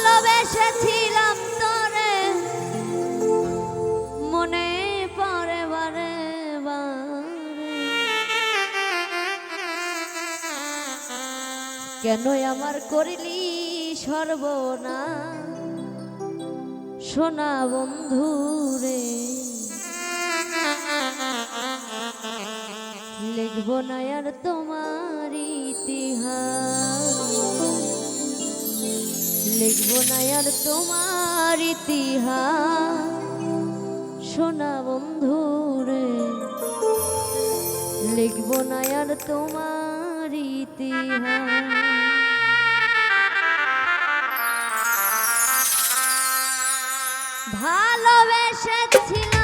ভালোবেসেছিলাম তোরে। মনে পরে বারে কেন আমার করিলি সর্বনা? সোনা বন্ধু রে। লিখব না আর তোমার ইতিহাস। লিখব না আর তোমার ইতিহাস। সোনা বন্ধু রে লিখব না আর তোমার ইতিহাস। ভালোবেসেছিলাম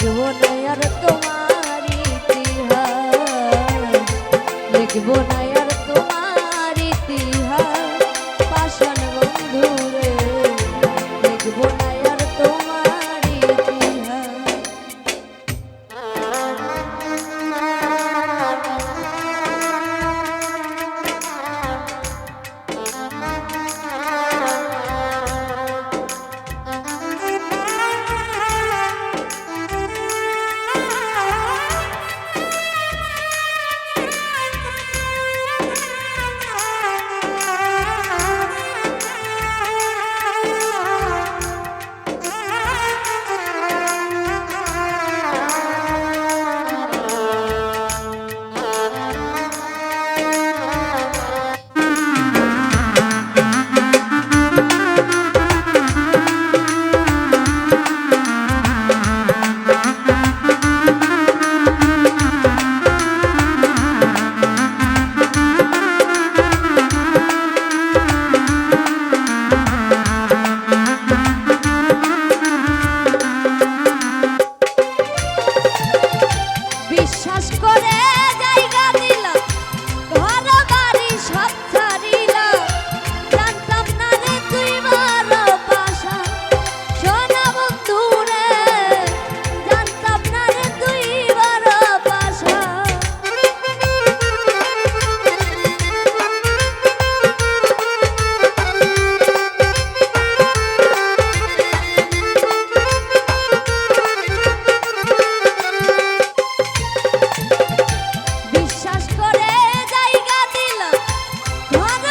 লিখব না আর তোমার ইতিহাস। লিখব না What?